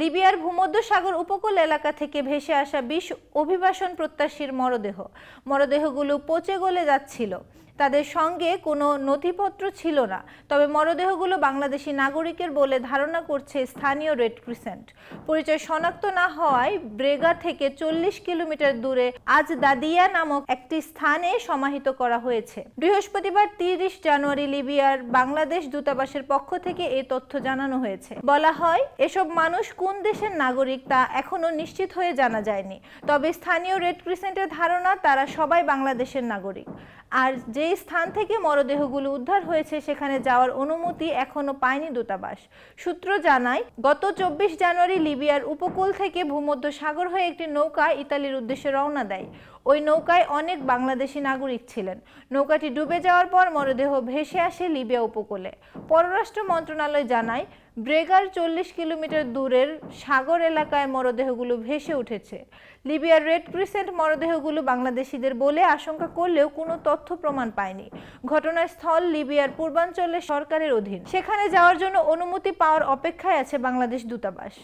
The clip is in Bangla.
লিবিয়ার ভূমধ্যসাগর উপকূল এলাকা থেকে ভেসে আসা বিশ অভিবাসন প্রত্যাশীর মরদেহ। মরদেহগুলো পচে গলে যাচ্ছিল। তাদের সঙ্গে কোনো নথিপত্র ছিল না। তবে মরদেহগুলো বাংলাদেশি নাগরিকের বলে ধারণা করছে স্থানীয় রেড ক্রিসেন্ট পরিচয় শনাক্ত না হওয়ায় ব্রেগা থেকে চল্লিশ কিলোমিটার দূরে আজ দাদিয়া নামক একটি স্থানে সমাহিত করা হয়েছে। বৃহস্পতিবার তিরিশ জানুয়ারি লিবিয়ার বাংলাদেশ দূতাবাসের পক্ষ থেকে এই তথ্য জানানো হয়েছে। বলা হয়, এসব মানুষ কোন দেশের নাগরিক তা এখনও নিশ্চিত হয়ে জানা যায়নি। তবে স্থানীয় রেড ক্রিসেন্টের ধারণা, তারা সবাই বাংলাদেশের নাগরিক। আর যে স্থান থেকে মরদেহগুলো উদ্ধার হয়েছে, সেখানে যাওয়ার অনুমতি এখনও পায়নি দূতাবাস। সূত্র জানায়, গত চব্বিশ জানুয়ারি লিবিয়ার উপকূল থেকে ভূমধ্য সাগর হয়ে একটি নৌকা ইতালির উদ্দেশ্যে রওনা দেয়। ওই নৌকায় অনেক বাংলাদেশি নাগরিক ছিলেন। নৌকাটি ডুবে যাওয়ার পর মরদেহ ভেসে আসে লিবিয়া উপকূলে। পররাষ্ট্র মন্ত্রণালয় জানায়, ব্রেগার চল্লিশ কিলোমিটার দূরের সাগর এলাকায় মরদেহগুলো ভেসে উঠেছে। লিবিয়ার রেড ক্রিসেন্ট মরদেহগুলো বাংলাদেশিদের বলে আশঙ্কা করলেও কোনো তথ্য প্রমাণ পায়নি। ঘটনাস্থল লিবিয়ার পূর্বাঞ্চলে সরকারের অধীন। সেখানে যাওয়ার জন্য অনুমতি পাওয়ার অপেক্ষায় আছে বাংলাদেশ দূতাবাস।